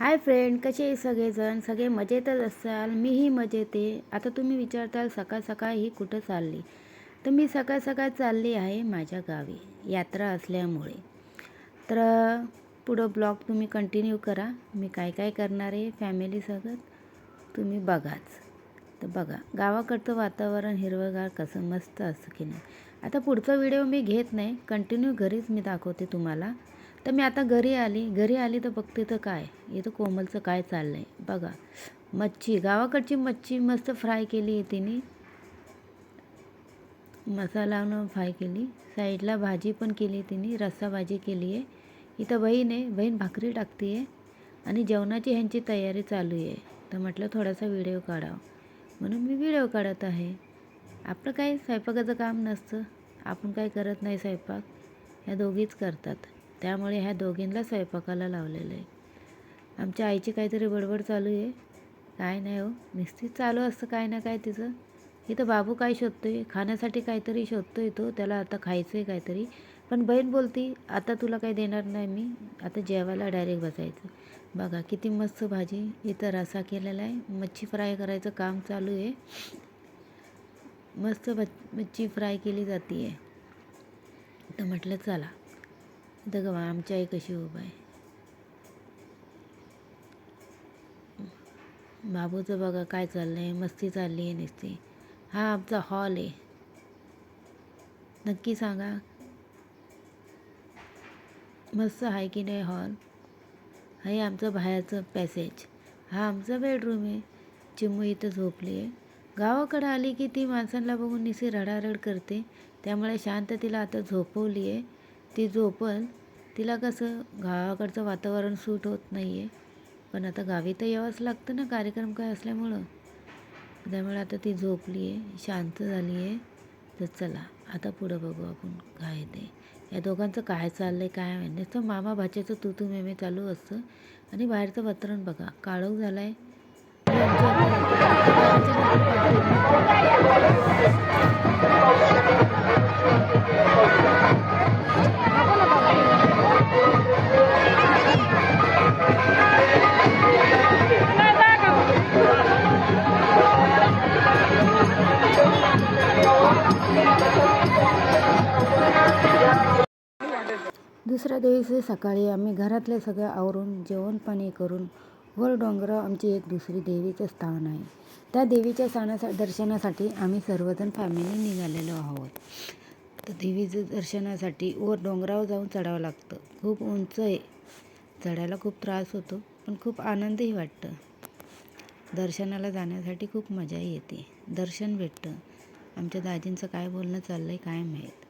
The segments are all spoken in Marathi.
हाय फ्रेंड कसे आहे सगळेजण? सगळे मजेतच असाल? मीही मजेत आहे. आता तुम्ही विचारताल सकाळ सकाळ ही कुठं चालली? तर मी सकाळ सकाळ चालली आहे माझ्या गावी यात्रा असल्यामुळे. तर पुढं ब्लॉग तुम्ही कंटिन्यू करा. मी काय काय करणार आहे फॅमिलीसोबत तुम्ही बघाच. तर बघा गावाकडचं वातावरण हिरवंगार कसं मस्त असं की नाही? आता पुढचा व्हिडिओ मी घेत नाही. कंटिन्यू घरीच मी दाखवते तुम्हाला. तर मी आता घरी आली. घरी आली तर बघते तर काय? इथं कोमलचं काय चाललं आहे बघा. मच्छी. गावाकडची मच्छी मस्त फ्राय केली आहे तिने. मसाला फ्राय केली. साईडला भाजी पण केली तिने. रस्सा भाजी केली आहे. इथं बहीण आहे. बहीण भाकरी टाकते आहे. आणि जेवणाची ह्यांची तयारी चालू आहे. तर म्हटलं थोडासा व्हिडिओ काढावं. म्हणून मी व्हिडिओ काढत आहे. आपलं काही स्वयंपाकाचं काम नसतं. आपण काय करत नाही स्वयंपाक. ह्या दोघीच करतात. त्यामुळे ह्या दोघींना स्वयंपाकाला लावलेलं आहे. आमच्या आईची काहीतरी बडबड चालू आहे. काय नाही हो निस्तीच चालू असतं काय ना काय तिचं. इथं बाबू काय शोधतो आहे खाण्यासाठी काहीतरी शोधतो आहे तो त्याला आता खायचं आहे काहीतरी. पण बहीण बोलती आता तुला काही देणार नाही मी आता जेवायला डायरेक्ट बसायचं. बघा किती मस्त भाजी इथं रसा केलेला आहे. मच्छी फ्राय करायचं काम चालू आहे. मस्त मच्छी फ्राय केली जाते आहे तर म्हटलं चला. इथं गवा आमची आई कशी उभा आहे. बाबूचं बघा काय चाललं आहे मस्ती चालली आहे नुसती. हा आमचा हॉल आहे. नक्की सांगा. मस्त आहे की नाही हॉल हे आमचं बाहेरचं पॅसेज हा आमचा बेडरूम आहे. चिमू इथं झोपली आहे गावाकडं आली की ती माणसांना बघून निसी रडारड करते. त्यामुळे शांत तिला आता झोपवली आहे ती झोपल तिला कसं गावाकडचं वातावरण सूट होत नाही आहे पण आता गावी तर यावंच लागतं ना कार्यक्रम काय असल्यामुळं. त्यामुळे आता ती झोपली आहे शांत झाली आहे तर चला आता पुढं बघू आपण काय ते. या दोघांचं काय चाललं आहे काय माहिती तर मामा भाच्याचं तू तू मेमे चालू असतं. आणि बाहेरचं वातावरण बघा काळोख झाला आहे दुसऱ्या दिवशी सकाळी आम्ही घरातले सगळं आवरून जेवणपाणी करून वर डोंगरावर आमची एक दुसरी देवीचं स्थान आहे. त्या देवीच्या स्थानासा दर्शनासाठी आम्ही सर्वजण फॅमिली निघालेलो आहोत. तर देवीचं दर्शनासाठी वर डोंगरावर जाऊन चढावं लागतं. खूप उंच आहे. चढायला खूप त्रास होतो पण खूप आनंदही वाटतं. दर्शनाला जाण्यासाठी खूप मजाही येते. दर्शन भेटतं. आमच्या दाजींचं काय बोलणं चाललं आहे काय माहीत.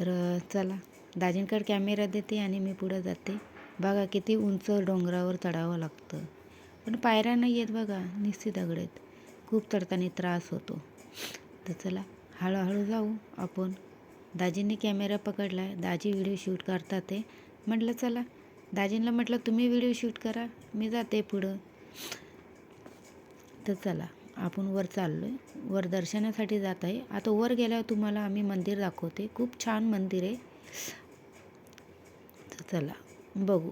तर चला. दाजींकडे कॅमेरा देते आणि मी पुढं जाते. बघा किती उंच डोंगरावर चढावं लागतं. पण पायऱ्या नाही आहेत बघा निश्चित दगड आहेत. खूप चढताना त्रास होतो. तर चला हळूहळू जाऊ आपण. दाजींनी कॅमेरा पकडला आहे दाजी व्हिडिओ शूट करतात ते. म्हटलं चला. दाजींना म्हटलं तुम्ही व्हिडिओ शूट करा मी जाते पुढं. तर चला आपण वर चाललो आहे वर दर्शनासाठी जात आहे. आता वर गेल्यावर तुम्हाला आम्ही मंदिर दाखवते. खूप छान मंदिर आहे. तर चला बघू.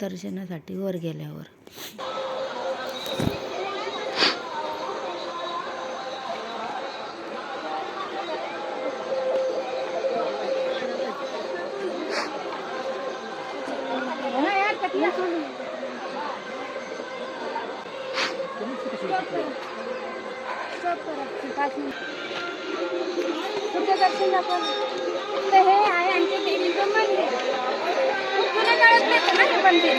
दर्शनासाठी वर गेल्यावर. दर्शन दाखव खूप जुन्या ना हे मंदिर?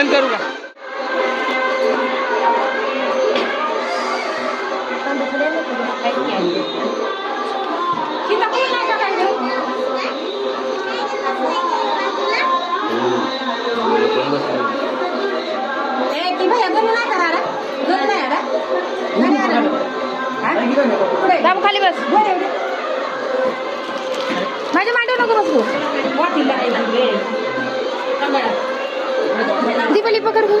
बंद करू का? दाम खाली बस. माझ्या मांडव नको बसू. वाटीला दीपाली पकड गं.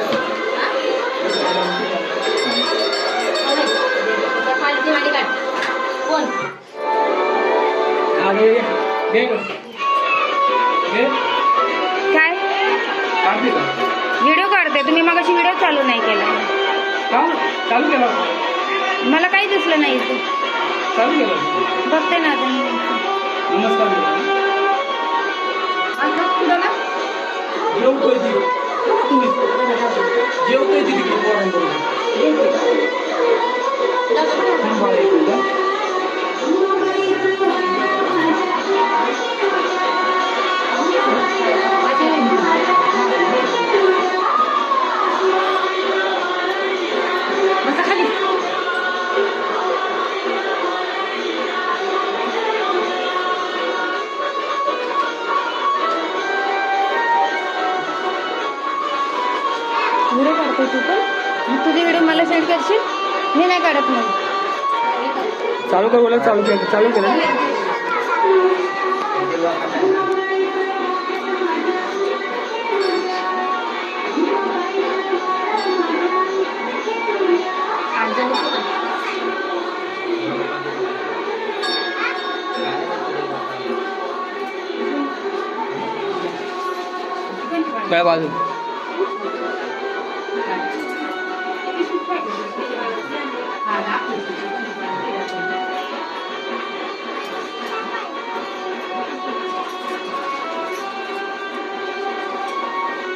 काय? व्हिडिओ काढते तुम्ही मग व्हिडिओ चालू नाही केला. चालू केला? मला काही दिसलं नाही इथे. बघते ना आता मी. नमस्कार मी नाही काढत मग. चालू कर बोला चालू केलं चालू केलं काय बाजू.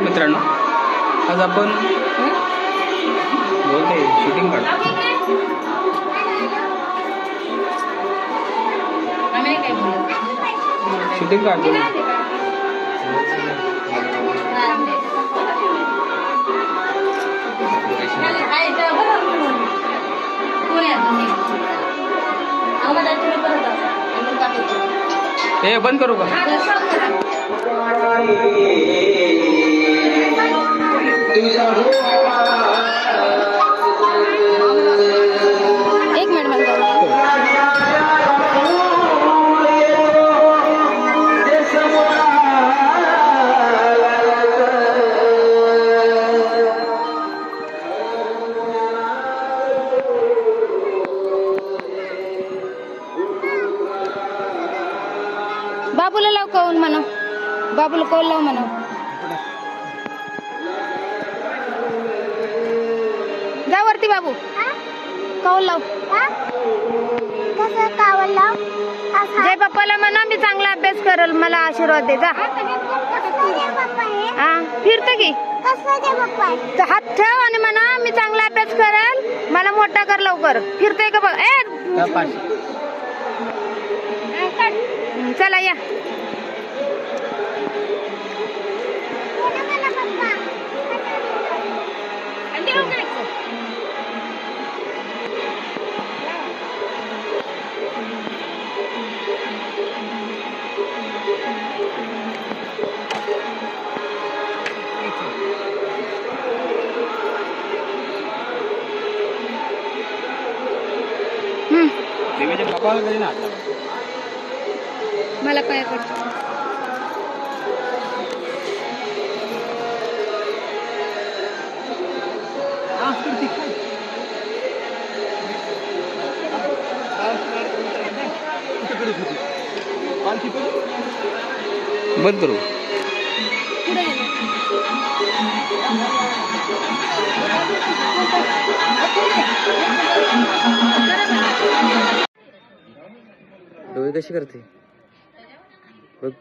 नमस्कार मित्रांनो. आज आपण बोलते शूटिंग काढ. शूटिंग काढतो हे बंद करू का? एक जा वरती बाबू? कौल लाव. जय पप्पाला म्हणा मी चांगला अभ्यास करल. मला आशीर्वाद दे जा. हा फिरते की? हात ठेव आणि म्हणा मी चांगला अभ्यास करेल. मला मोठा कर लवकर. फिरतोय का बघ? ए! चला या. देवीच्या बापाला कधी ना मला काय? करतो बंद करू. कशी करते? बघ.